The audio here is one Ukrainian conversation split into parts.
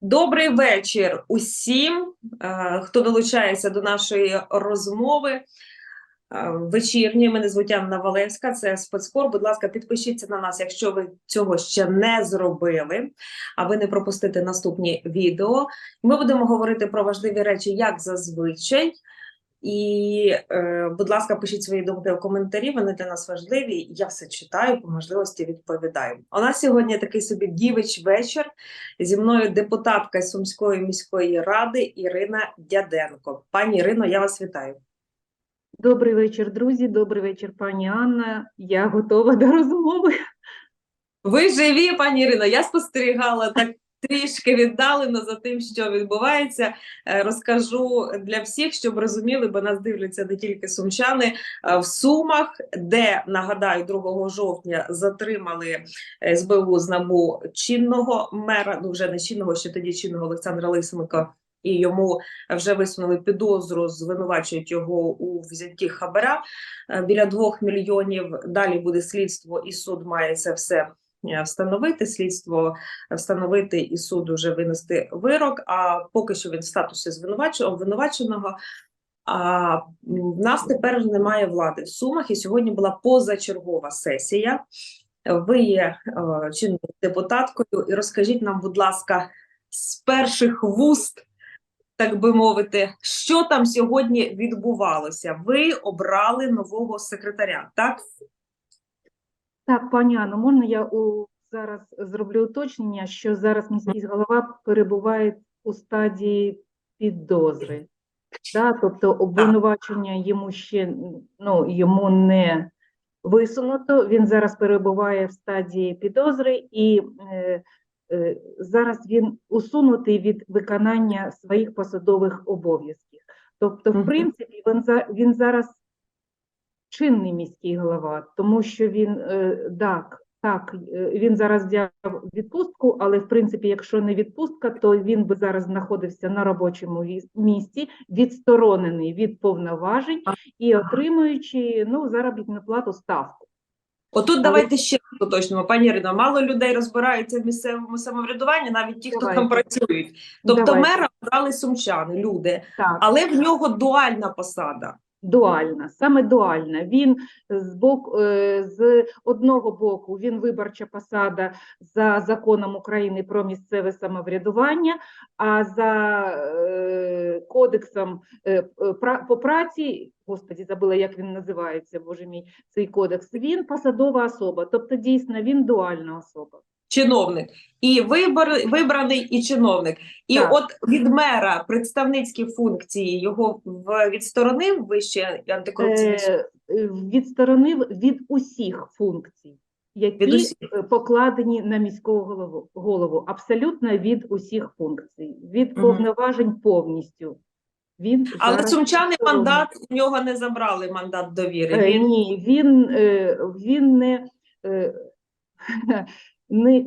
Добрий вечір усім, е, хто долучається до нашої розмови. вечірні. Мене звуть Анна Валевська, це спецкор. Будь ласка, підпишіться на нас, якщо ви цього ще не зробили, аби не пропустити наступні відео. Ми будемо говорити про важливі речі, як зазвичай. І, е, будь ласка, пишіть свої думки в коментарі. Вони для нас важливі. Я все читаю, по можливості відповідаю. У нас сьогодні такий собі дівич вечір. Зі мною депутатка Сумської міської ради Ірина Дяденко. Пані Ірино, я вас вітаю. Добрий вечір, друзі. Добрий вечір, пані Анна. Я готова до розмови. Ви живі, пані Ірино. Я спостерігала так трішки віддалено за тим, що відбувається. Е, Розкажу для всіх, щоб розуміли, бо нас дивляться не тільки сумчани е, в Сумах, де нагадаю, 2 жовтня затримали е, СБУ з НАБУ чинного мера, ну вже не чинного, ще тоді чинного Олександра Лисенка. І йому вже висунули підозру, звинувачують його у взятті хабара біля двох мільйонів. Далі буде слідство, і суд має це все встановити. Слідство встановити і суд уже винести вирок. А поки що він в статусі обвинуваченого. А в нас тепер немає влади в Сумах, і сьогодні була позачергова сесія. Ви є е, чинною депутаткою, і розкажіть нам, будь ласка, з перших вуст, так би мовити, що там сьогодні відбувалося? Ви обрали нового секретаря, так? Так, пані Анно, можна я у, зараз зроблю уточнення, що зараз міський голова перебуває у стадії підозри. Да? Тобто обвинувачення йому ще ну, йому не висунуто. Він зараз перебуває в стадії підозри і е, е, зараз він усунутий від виконання своїх посадових обов'язків. Тобто, в принципі, він, за, він зараз чинний міський голова, тому що він е, так, так, е, він зараз взяв відпустку, але в принципі, якщо не відпустка, то він би зараз знаходився на робочому місці, відсторонений від повноважень і отримуючи ну, заробітну плату ставку. Отут Але- давайте ще уточнимо, пані Ірино, мало людей розбираються в місцевому самоврядуванні, навіть ті, хто там працюють. Тобто Давайте. мера обрали сумчани, люди, Так. але в нього дуальна посада. Дуальна, саме дуальна. Він з боку е, з одного боку він виборча посада за законом України про місцеве самоврядування, а за е, кодексом е, по праці, господі, забула, як він називається, боже мій, цей кодекс. Він посадова особа, тобто дійсно він дуальна особа. Чиновник, і вибор, вибраний і чиновник. І Так. от від мера представницькі функції його в- відсторонив вище антикорупційний суд. Е, відсторонив від усіх функцій, які Від усіх. е, покладені на міського голову, голову, абсолютно від усіх функцій, від повноважень повністю. Він Але зараз сумчани мандат у нього не забрали мандат довіри. Е, Він Ні, він, е, він не, е, не,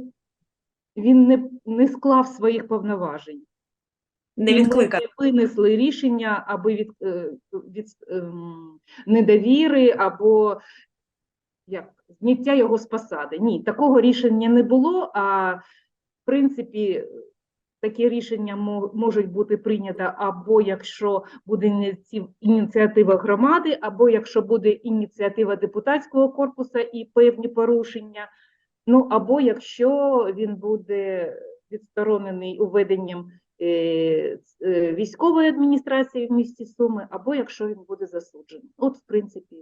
він не, не склав своїх повноважень. не Йому відкликаний. винесли рішення аби від, е, від ем, недовіри або як, зняття його з посади. Ні, такого рішення не було, а в принципі таке рішення можуть бути прийнято або якщо буде ініціатива громади, або якщо буде ініціатива депутатського корпусу і певні порушення, ну або якщо він буде відсторонений уведенням е, е, військової адміністрації в місті Суми, або якщо він буде засуджений. От, в принципі.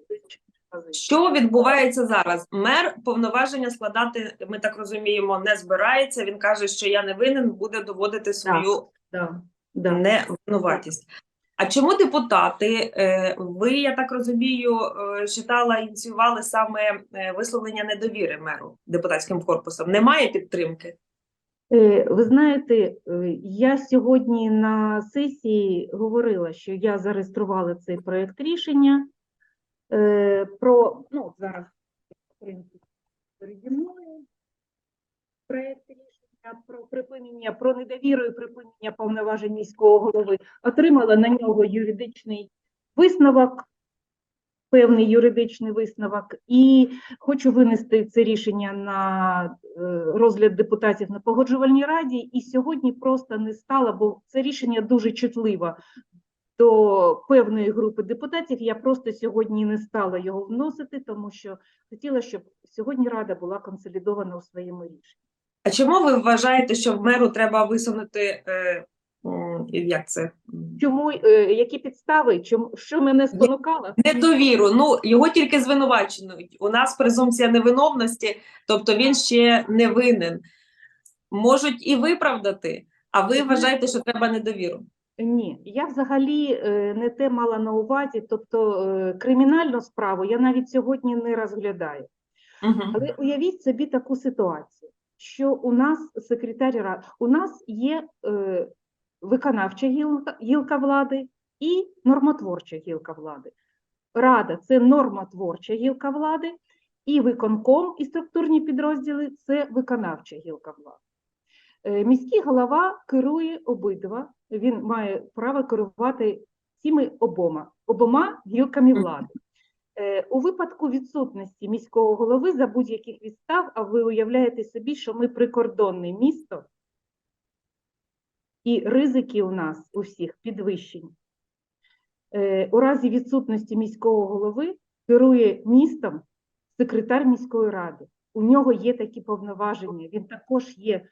Що відбувається зараз? Мер повноваження складати, ми так розуміємо, не збирається. Він каже, що я не винен, буде доводити свою Да, да. невинуватість. А чому депутати, е, ви, я так розумію, е, читала, ініціювали саме е, висловлення недовіри меру депутатським корпусом? Немає підтримки? Ви знаєте, я сьогодні на сесії говорила, що я зареєструвала цей проект рішення про, ну, зараз, переді мною проект рішення про припинення, про недовіру і припинення повноважень міського голови. Отримала на нього юридичний висновок певний юридичний висновок, і хочу винести це рішення на е, розгляд депутатів на погоджувальній раді. І сьогодні просто не стало, бо це рішення дуже чутливе до певної групи депутатів. Я просто сьогодні не стала його вносити, тому що хотіла, щоб сьогодні рада була консолідована у своєму рішенні. А чому ви вважаєте, що в меру треба висунути е, як це? Чому е, які підстави? Чому що мене спонукало? Недовіру. Ну його тільки звинувачують. У нас презумпція невиновності, тобто він ще не винен. Можуть і виправдати, а ви вважаєте, що треба недовіру. Ні, я взагалі е, не те мала на увазі, тобто е, кримінальну справу я навіть сьогодні не розглядаю. Угу. Але уявіть собі таку ситуацію, що у нас секретар ради, у нас є е, виконавча гілка, гілка влади і нормотворча гілка влади. Рада це нормотворча гілка влади, і виконком і структурні підрозділи це виконавча гілка влади. Е, Міський голова керує обидва, він має право керувати цими обома, обома гілками влади. Е, У випадку відсутності міського голови за будь-яких відстав, а ви уявляєте собі, що ми прикордонне місто, і ризики у нас у всіх підвищені. Е, У разі відсутності міського голови керує містом секретар міської ради. У нього є такі повноваження, він також є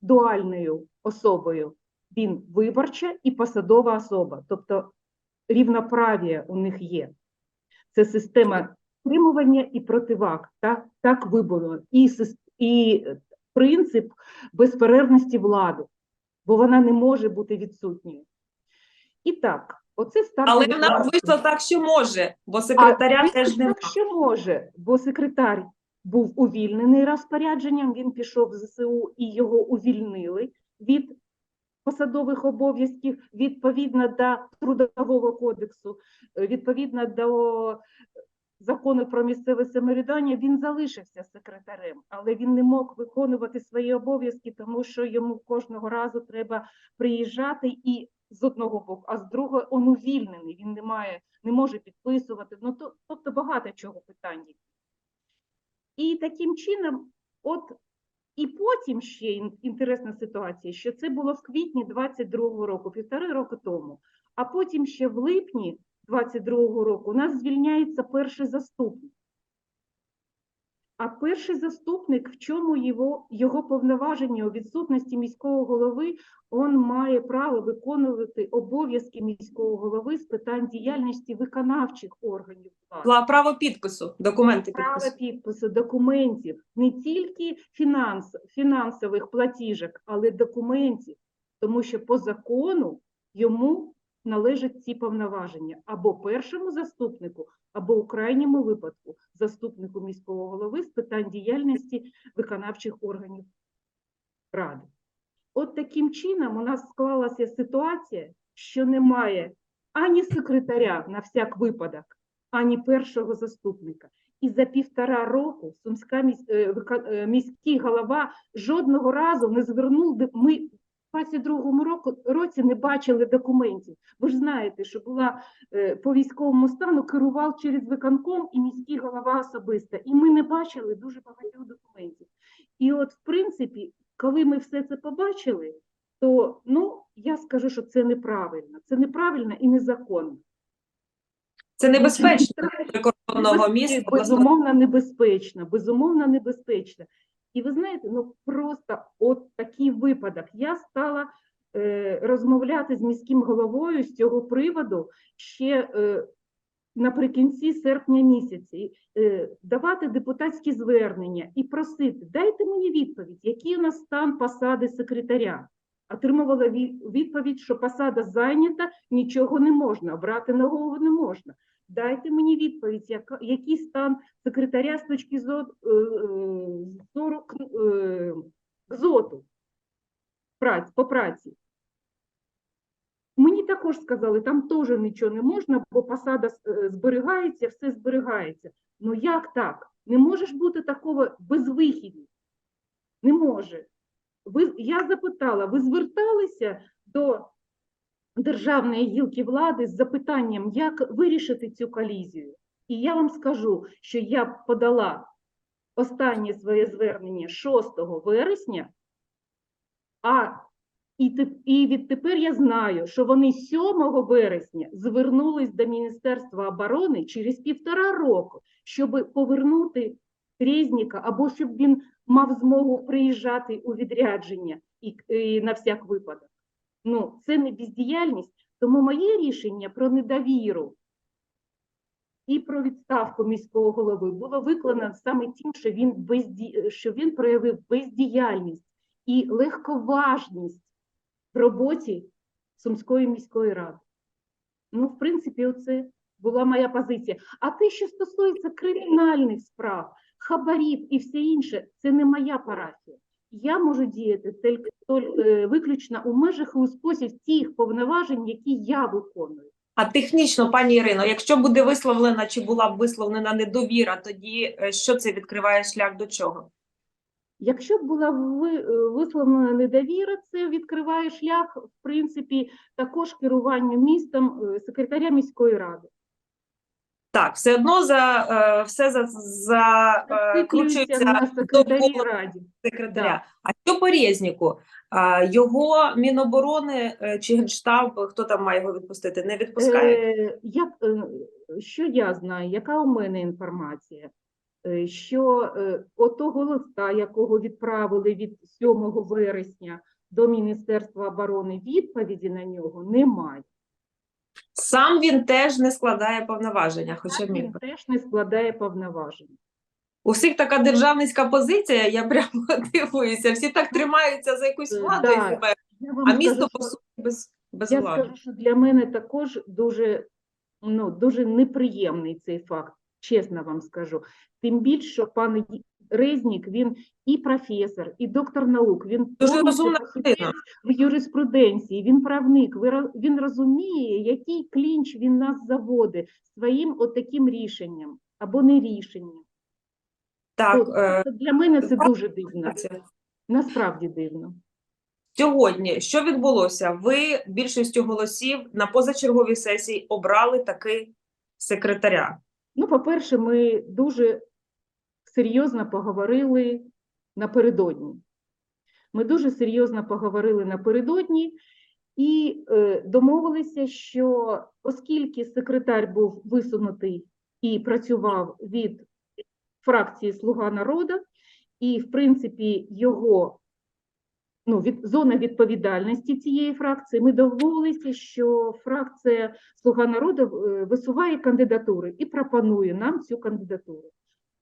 дуальною особою. Він виборча і посадова особа, тобто рівноправ'я у них є. Це система стримування і противаг, так, так вибору, і, і принцип безперервності влади, бо вона не може бути відсутньою. І так, оце стартові Але в нас класи. вийшло так, що може, бо секретаря А, теж немає. так, що може, бо секретар був увільнений розпорядженням, він пішов в ЗСУ і його увільнили від посадових обов'язків відповідно до Трудового кодексу, е, відповідно до закону про місцеве самоврядування, він залишився секретарем, але він не мог виконувати свої обов'язки, тому що йому кожного разу треба приїжджати і з одного боку, а з другого він увільнений, він не має, не може підписувати. Ну то, тобто багато чого питань. І таким чином, от і потім ще інтересна ситуація, що це було в квітні 22-го року, півтори роки тому. А потім ще в липні 22-го року у нас звільняється перший заступник. А перший заступник, в чому його, його повноваження у відсутності міського голови, він має право виконувати обов'язки міського голови з питань діяльності виконавчих органів влади. Право підпису, документи Право підпису. підпису документів, не тільки фінанс, фінансових платіжок, але документів, тому що по закону йому належать ці повноваження або першому заступнику, або у крайньому випадку заступнику міського голови з питань діяльності виконавчих органів ради. От таким чином у нас склалася ситуація, що немає ані секретаря на всяк випадок, ані першого заступника. І за півтора року Сумська міс- е, е, міський голова жодного разу не звернув. Ми 22-му року, році не бачили документів. Ви ж знаєте, що була е, по військовому стану керував через виконком і міський голова особисто. І ми не бачили дуже багатьох документів. І от, в принципі, коли ми все це побачили, то ну я скажу, що це неправильно. Це неправильно і незаконно. Це небезпечно для прикордонного міста. Безумовно, небезпечно, безумовно, небезпечно. І ви знаєте, ну просто от такий випадок. Я стала е, розмовляти з міським головою з цього приводу ще е, наприкінці серпня місяці, е, давати депутатські звернення і просити, дайте мені відповідь, який у нас стан посади секретаря. Отримувала відповідь, що посада зайнята, нічого не можна, брати на голову не можна. Дайте мені відповідь, яка, який стан секретаря з точки зору, е, е, зору е, праць, по праці. Мені також сказали, там теж нічого не можна, бо посада зберігається, все зберігається. Ну як так? Не може ж бути такого безвихідні. Не може. Ви, я запитала, ви зверталися до державної гілки влади з запитанням, як вирішити цю колізію? І я вам скажу, що я подала останнє своє звернення 6 вересня, а і, і відтепер я знаю, що вони 7 вересня звернулись до Міністерства оборони через півтора року, щоб повернути Резніка, або щоб він мав змогу приїжджати у відрядження і, і на всяк випадок. Ну, це не бездіяльність, тому моє рішення про недовіру і про відставку міського голови було виконано саме тим, що він, безді... що він проявив бездіяльність і легковажність в роботі Сумської міської ради. Ну, в принципі, оце була моя позиція. А те, що стосується кримінальних справ, хабарів і все інше, це не моя парафія. Я можу діяти тільки тільки, е, виключно у межах і у спосіб тих повноважень, які я виконую. А технічно, пані Ірино, якщо буде висловлена чи була б висловлена недовіра, тоді е, що це відкриває шлях до чого? Якщо б була е, висловлена недовіра, це відкриває шлях, в принципі, також керуванню містом секретаря міської ради. Так, все одно за е, все за, за е, довкола раді. секретаря. А що по Резніку? Його Міноборони е, чи Генштаб, хто там має його відпустити, не відпускає? Е, як, е, що я знаю, яка у мене інформація? Що отого листа, якого відправили від 7 вересня до Міністерства оборони, відповіді на нього немає. Сам він теж не складає повноваження, хоча Так, міг Він би. теж не складає повноважень. У всіх така державницька позиція, я прямо дивуюся, всі так тримаються за якусь Е, владу да. себе, Я вам а місто що- по суті без, без Я влади. скажу, що для мене також дуже, ну, дуже неприємний цей факт, чесно вам скажу. Тим більше, що пан Ї- Резнік, він і професор, і доктор наук, він Дуже розумна в юриспруденції, він правник, він розуміє, який клінч він нас заводить своїм отаким рішенням або не рішенням. Так, От, е, для мене це дуже дивно, насправді дивно. Сьогодні що відбулося? Ви більшістю голосів на позачерговій сесії обрали таки секретаря. Ну, по-перше, ми дуже серйозно поговорили напередодні. Ми дуже серйозно поговорили напередодні і е, домовилися, що оскільки секретар був висунутий і працював від фракції Слуга народу, і, в принципі, його ну, від, зона відповідальності цієї фракції, ми домовилися, що фракція Слуга народу е, висуває кандидатури і пропонує нам цю кандидатуру.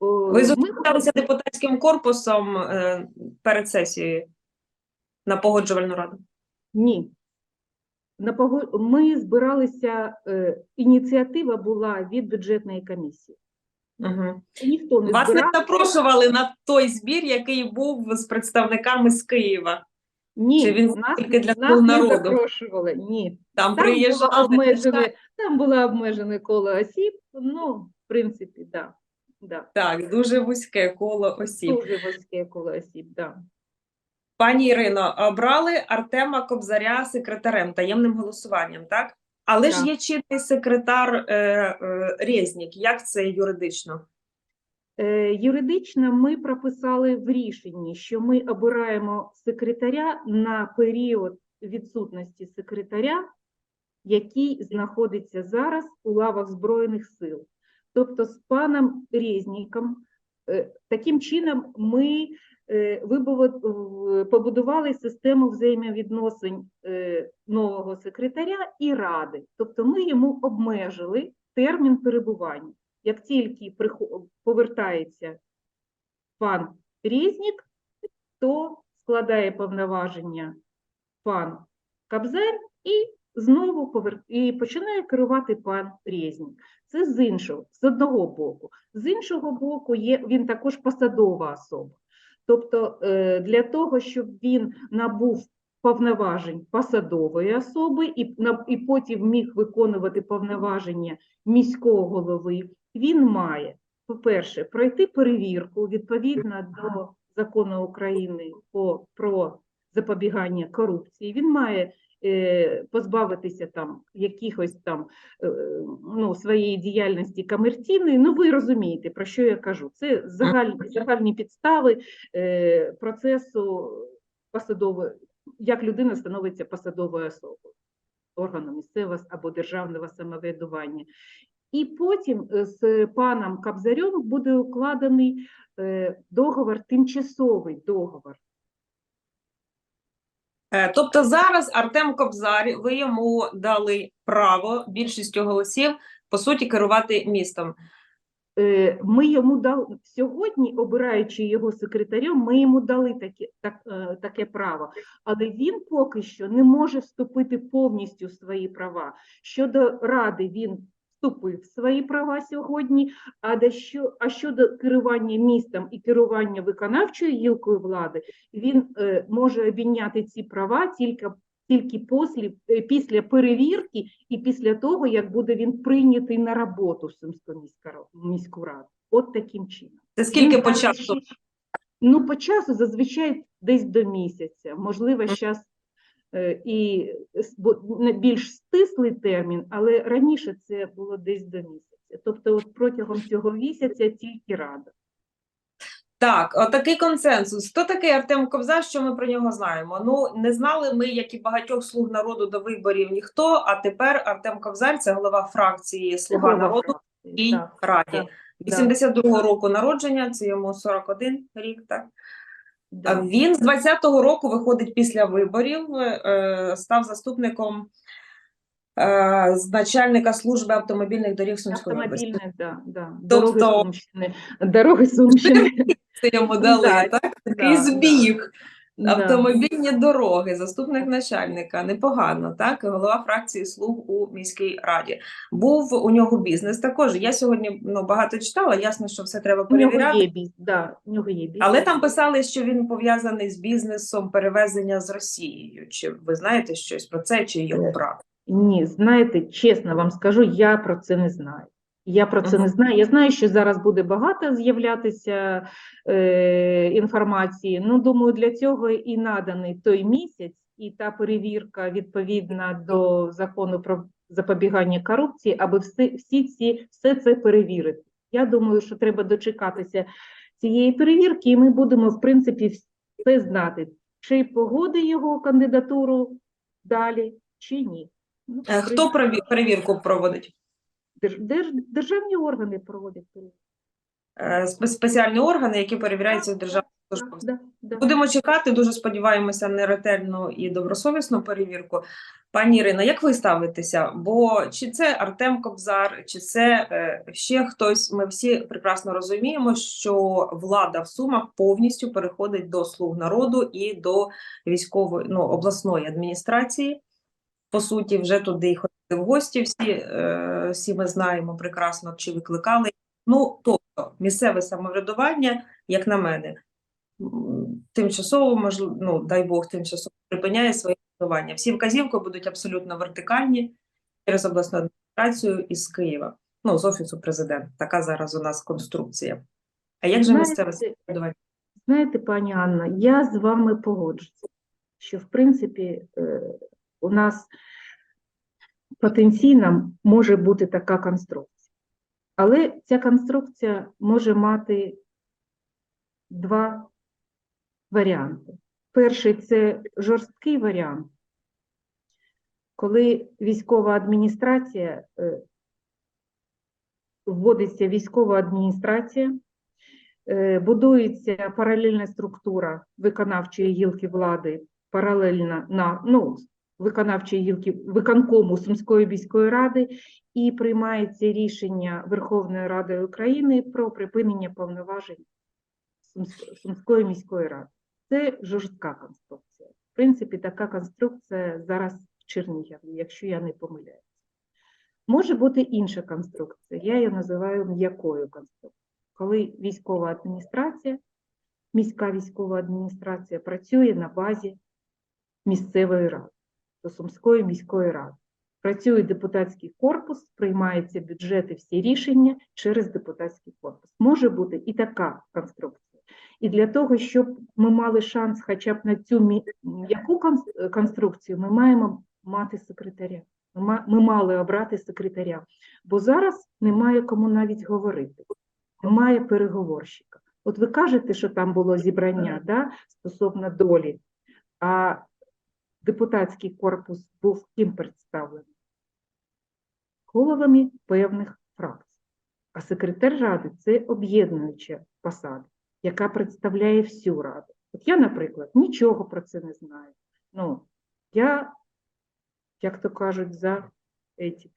Ви зустрічалися депутатським корпусом е, перед сесією на погоджувальну раду. Ні. На пого- Ми збиралися, е, ініціатива була від бюджетної комісії. Угу. Ніхто не Вас не збирав. запрошували на той збір, який був з представниками з Києва. Ні, Чи він нас, тільки для нас не народу»? запрошували. Ні. Там, Там було приїжджали. обмежене, там було обмежене коло осіб. Ну, в принципі, да. Да. Так, дуже вузьке коло осіб. Дуже вузьке коло осіб, да. Пані Ірино, обрали Артема Кобзаря секретарем таємним голосуванням, так? Але ж є чинний секретар е, е, Резнік. Як це юридично? Е, Юридично ми прописали в рішенні, що ми обираємо секретаря на період відсутності секретаря, який знаходиться зараз у лавах Збройних сил. Тобто з паном Резніком е, таким чином ми е, побудували систему взаємовідносин е, нового секретаря і ради. Тобто ми йому обмежили термін перебування. Як тільки повертається пан Резнік, то складає повноваження пан Кабзар і знову повер... і починає керувати пан Резнік. Це з іншого, з одного боку. З іншого боку, є він також посадова особа. Тобто, е, для того, щоб він набув повноважень посадової особи і, і потім міг виконувати повноваження міського голови, він має, по-перше, пройти перевірку відповідно до закону України по, про запобігання корупції. Він має позбавитися там якихось там е, ну, своєї діяльності комерційної. Ну, ви розумієте, про що я кажу. Це загальні, загальні підстави е, процесу посадової, як людина становиться посадовою особою органу місцевого або державного самоврядування. І потім е, з паном Кабзарем буде укладений е, договор, тимчасовий договор. Е, Тобто зараз Артем Кобзар, ви йому дали право більшістю голосів по суті керувати містом. Е, Ми йому дали сьогодні, обираючи його секретарем, ми йому дали таке, так, е, таке право, але він поки що не може вступити повністю в свої права. Щодо ради, він вступив в свої права сьогодні. А де що а щодо керування містом і керування виконавчою гілкою влади, він е, може обійняти ці права тільки. Тільки після, після перевірки і після того, як буде він прийнятий на роботу в Сумську міську раду. От таким чином. Це скільки Він по часу? Ну, по часу зазвичай десь до місяця. Можливо, зараз і бу- не більш стислий термін, але раніше це було десь до місяця. Тобто, от протягом цього місяця тільки рада. Так, отакий консенсус. Хто такий Артем Кобзар? Що ми про нього знаємо? Ну не знали ми, як і багатьох слуг народу до виборів ніхто. А тепер Артем Кобзар це голова фракції Слуга голова народу і так, Раді. так, да, 82-го року народження, це йому 41 рік. Так да. Він з 20-го року виходить після виборів, е, став заступником е, з начальника служби автомобільних доріг Сумської області. Да, да. Дороги Тобто- Сумщини. Дороги Сумщини. Це йому дали, Да, так? Такий збіг. да. Автомобільні дороги, заступник начальника, непогано, так? Голова фракції слуг у міській раді. Був у нього бізнес також. Я сьогодні ну, багато читала, ясно, що все треба У нього перевіряти. є бізнес, да, у нього є бізнес. Але там писали, що він пов'язаний з бізнесом перевезення з Росією. Чи ви знаєте щось про це, чи його Е. Ні, знаєте, чесно вам скажу, я про це не знаю. Я про це не знаю. Я знаю, що зараз буде багато з'являтися е, інформації. Ну, думаю, для цього і наданий той місяць, і та перевірка відповідна до закону про запобігання корупції, аби всі, всі ці, все це перевірити. Я думаю, що треба дочекатися цієї перевірки, і ми будемо, в принципі, все знати, чи погоди його кандидатуру далі, чи ні. Ну, Е, Хто перевірку проводить? Держ- держ- державні органи проводять перевірку. Е, Спеціальні органи, які перевіряються в державній службі. Да, да. Будемо чекати, дуже сподіваємося на ретельну і добросовісну перевірку. Пані Ірино, як ви ставитеся? Бо чи це Артем Кобзар, чи це е, ще хтось? Ми всі прекрасно розуміємо, що влада в Сумах повністю переходить до слуг народу і до військової ну, обласної адміністрації. По суті, вже туди в гості. Всі, е, всі ми знаємо прекрасно, чи викликали. Ну, тобто, місцеве самоврядування, як на мене, тимчасово, можливо, ну, дай Бог, тимчасово припиняє своє існування. Всі вказівки будуть абсолютно вертикальні через обласну адміністрацію із Києва, ну, з Офісу президента. Така зараз у нас конструкція. А як же місцеве самоврядування? Знаєте, пані Анна, я з вами погоджуюся, що в принципі е, у нас потенційно може бути така конструкція. Але ця конструкція може мати два варіанти. Перший це жорсткий варіант, коли військова адміністрація е, вводиться військова адміністрація, е, будується паралельна структура виконавчої гілки влади, паралельно на ну, виконавчої гілки виконкому Сумської міської ради, і приймається рішення Верховної Ради України про припинення повноважень Сумської міської ради. Це жорстка конструкція. В принципі, така конструкція зараз в Чернігові, якщо я не помиляюся. Може бути інша конструкція, я її називаю м'якою конструкцією коли військова адміністрація, міська військова адміністрація працює на базі місцевої ради, то Сумської міської ради. Працює депутатський корпус, приймаються бюджети, всі рішення через депутатський корпус. Може бути і така конструкція. І для того, щоб ми мали шанс хоча б на цю е, конструкцію, ми маємо мати секретаря. Ми мали обрати секретаря, бо зараз немає кому навіть говорити, немає переговорщика. От ви кажете, що там було зібрання да, стосовно долі, а депутатський корпус був ким представлений? Головами певних фракцій. А секретар ради це об'єднуюча посада, яка представляє всю раду. От я, наприклад, нічого про це не знаю. Ну, я, як то кажуть, за етику.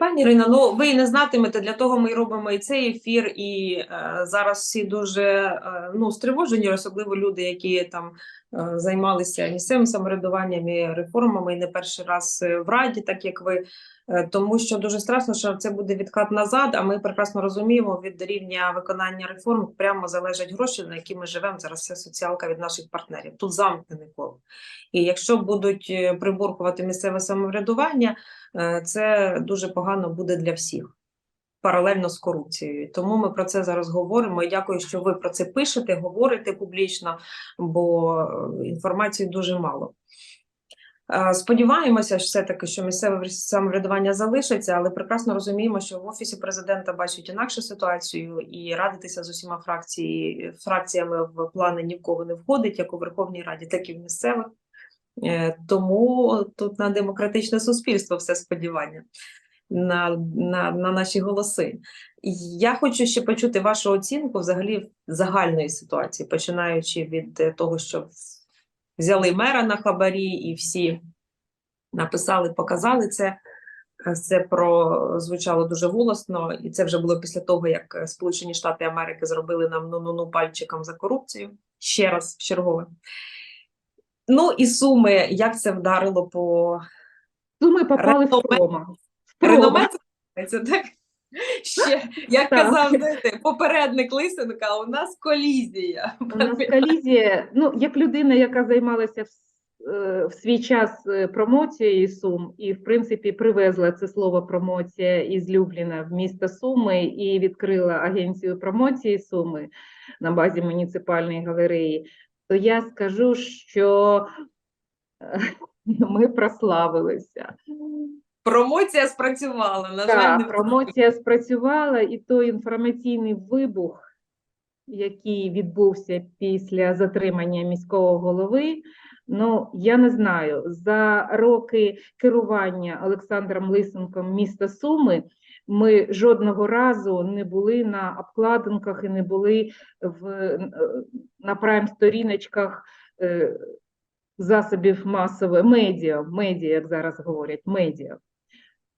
Пані Ірино, ну ви не знатимете, для того ми робимо і цей ефір, і е, зараз всі дуже е, ну, стривожені, особливо люди, які там займалися місцевим самоврядуванням і реформами, і не перший раз е, в Раді, так як ви. Е, Тому що дуже страшно, що це буде відкат назад, а ми прекрасно розуміємо, від рівня виконання реформ прямо залежать гроші, на які ми живемо. Зараз це соціалка від наших партнерів. Тут замкнене коло. І якщо будуть е, приборкувати місцеве самоврядування, е, це дуже погано буде для всіх. Паралельно з корупцією. Тому ми про це зараз говоримо. Дякую, що ви про це пишете, говорите публічно, бо е, інформації дуже мало. Е, Сподіваємося, що все-таки, що місцеве самоврядування залишиться, але прекрасно розуміємо, що в офісі президента бачать інакшу ситуацію, і радитися з усіма фракції, фракціями в плани ні в кого не входить, як у Верховній Раді, так і в місцевих. Е, Тому тут на демократичне суспільство все сподівання на, на, на наші голоси. Я хочу ще почути вашу оцінку взагалі загальної ситуації, починаючи від е, того, що взяли мера на хабарі, і всі написали, показали це. Е, Це прозвучало дуже голосно, і це вже було після того, як е, Сполучені Штати Америки зробили нам ну-ну-ну пальчиком за корупцію. Ще раз, чергове. Ну і суми, як це вдарило по Суми попали в Реноме. Реноме, це називається, так? Ще, як Так. казав знаєте, попередник Лисенка, у нас колізія. У нас колізія, ну, як людина, яка займалася в, е, в свій час е, промоцією Сум, і, в принципі, привезла це слово промоція із Любліна в місто Суми і відкрила агенцію промоції Суми на базі муніципальної галереї, то я скажу, що е, ми прославилися. Промоція спрацювала. На жаль, не промоція спрацювала, і той інформаційний вибух, який відбувся після затримання міського голови, ну я не знаю, за роки керування Олександром Лисенком міста Суми ми жодного разу не були на обкладинках і не були в, е, на прайм-сторіночках е, засобів масової медіа, медіа, як зараз говорять, медіа.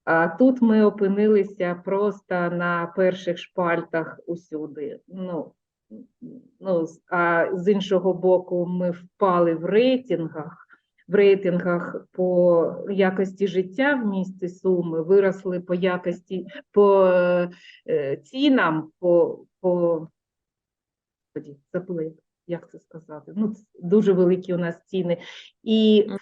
А тут ми опинилися просто на перших шпальтах усюди. Ну, ну, а з іншого боку, ми впали в рейтингах. В рейтингах по якості життя в місті Суми виросли по якості по е, цінам, по, по Господі, як- це сказати. Ну, дуже великі у нас ціни. І Мгм.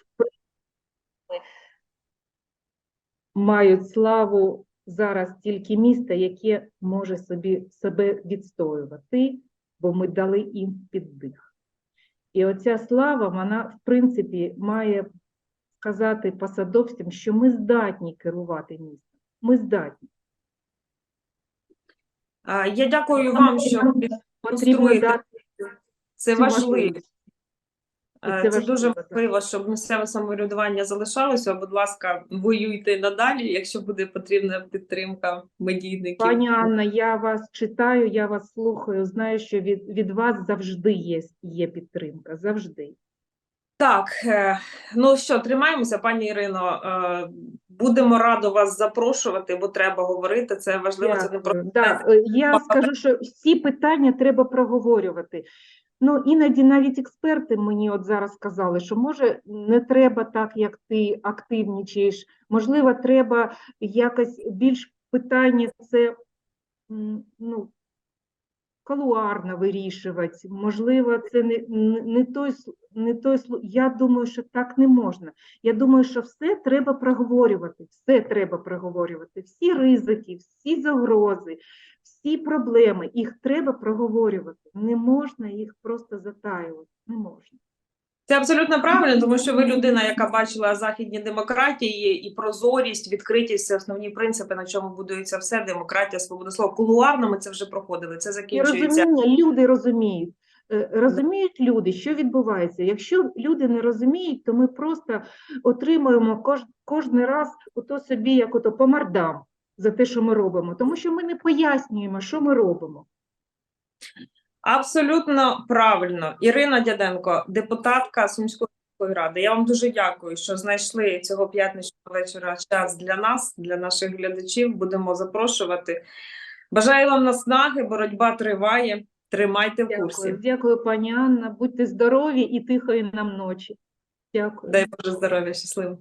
Мають славу зараз тільки міста, яке може собі себе відстоювати, бо ми дали їм піддих. І оця слава, вона, в принципі, має сказати посадовцям, що ми здатні керувати містом. Ми здатні. Я дякую вам, що Потрібно дати Це важливо. Е, це Це дуже важливо, щоб місцеве самоврядування залишалося. Будь ласка, воюйте надалі, якщо буде потрібна підтримка медійників. Пані Анна, я вас читаю, я вас слухаю. Знаю, що від, від вас завжди є, є підтримка. Завжди. Так, е, ну що, тримаємося, пані Ірино. е, Будемо радо вас запрошувати, бо треба говорити. Це важливо. Це не Дякую. просто Да, я скажу, що всі питання треба проговорювати. Ну, іноді навіть експерти мені от зараз сказали, що може не треба так, як ти активнічаєш. Можливо, треба якось більш питання це ну, колуарно вирішувати. Можливо, це не, не, той, не той Я думаю, що так не можна. Я думаю, що все треба проговорювати, все треба проговорювати. Всі ризики, всі загрози, всі проблеми, їх треба проговорювати. Не можна їх просто затаювати. Не можна. Це абсолютно правильно, тому що ви людина, яка бачила західні демократії і прозорість, відкритість це основні принципи, на чому будується все. Демократія, свобода слова. Кулуарно ми це вже проходили. Це І закінчується. розуміння, люди розуміють. Е, Розуміють люди, що відбувається. Якщо люди не розуміють, то ми просто отримуємо кож, кожен раз ото собі як ото по мордам за те, що ми робимо, тому що ми не пояснюємо, що ми робимо. Абсолютно правильно. Ірина Дяденко, депутатка Сумської ради. Я вам дуже дякую, що знайшли цього п'ятничного вечора час для нас, для наших глядачів. Будемо запрошувати. Бажаю вам наснаги, боротьба триває. Тримайте в курсі. Дякую, дякую, пані Анна. Будьте здорові і тихої нам ночі. Дякую. Дай Боже здоров'я, щасливо.